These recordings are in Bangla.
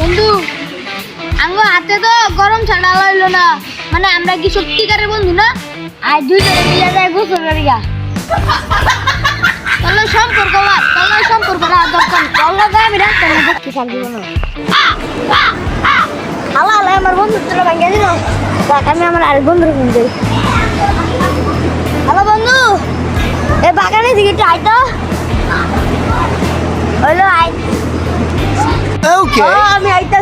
বন্ধু আঙ্গ হাতে তো গরম ছাড়া লইলো না। মানে আমরা কি সত্যিকারের বন্ধু না? আর দুইজনে মিলে যায় গোসল করি গা। তাহলে সম্পর্ক তাহলে সম্পর্ক রাখা দরকার তাহলে তো আমি রাখতে না দেখতে শান্তি মনে আল্লাহ আল্লাহ আমার ভাঙিয়ে দিল। দেখ আমি আমার আরেক বন্ধুর ফোন দিই। হ্যালো বন্ধু এ বাগানে দিকে একটু আইতো হইল আই Okay. ও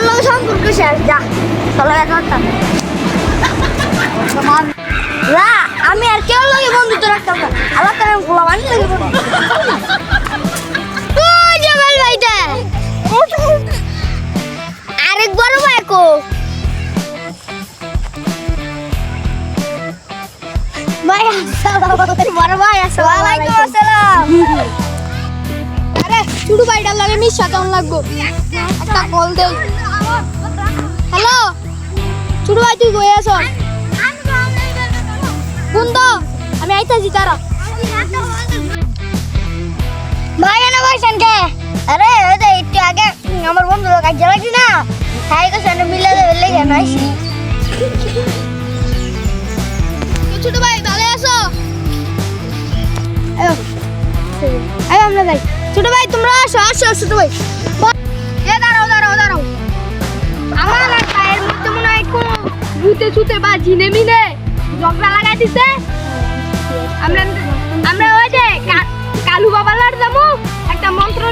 তোর লগে সম্পর্ক শেষ, যা। তোর লগে করতাম না, আমি আর কেউ লগে বন্ধুত্ব রাখতাম না। আবার তো আমি গোলাম আনি লগে জামাল ভাইটা। আরেক বড় ভাই কো। ভাই, আসসালাম বড় আরে ছোট ভাইটার লাগে মিশা কেমন লাগবো? একটা কল দেই হ্যালো? ছোট ভাই, তুই গয়ে কোন তো আমি আইতাছি, তারা। ভাই, এনে বসেন কে? আরে ওই যে, একটু আগে আমার বন্ধু লোক আজ লাগছি না? তাই তো সেটা মিলে দেবে লেগে নাইছি ছোট ভাই, ভালো আছো? আয়ো। আমরা ভাই আসো আসো ছোট ভাই এ, দাঁড়াও দাঁড়াও দাঁড়াও। আমার আর পায়ের মধ্যে মনে হয় কোনো ভূতে ছুতে বা জিনে মিনে ঝগড়া লাগাই দিছে। আমরা আমরা ওই যে কালু বাবা লার যাব, একটা মন্ত্র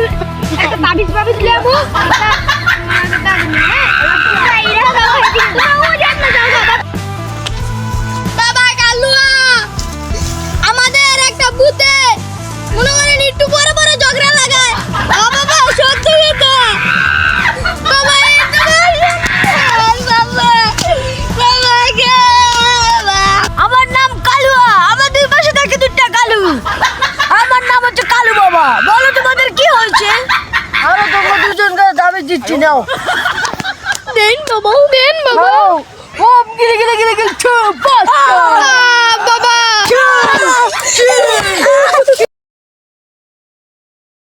একটা তাবিজ বাবিজ লেবো দিচ্ছি নাও দেন বাবা দেন বাবা ও গিলে গিলে গিলে গিলে ছু বাস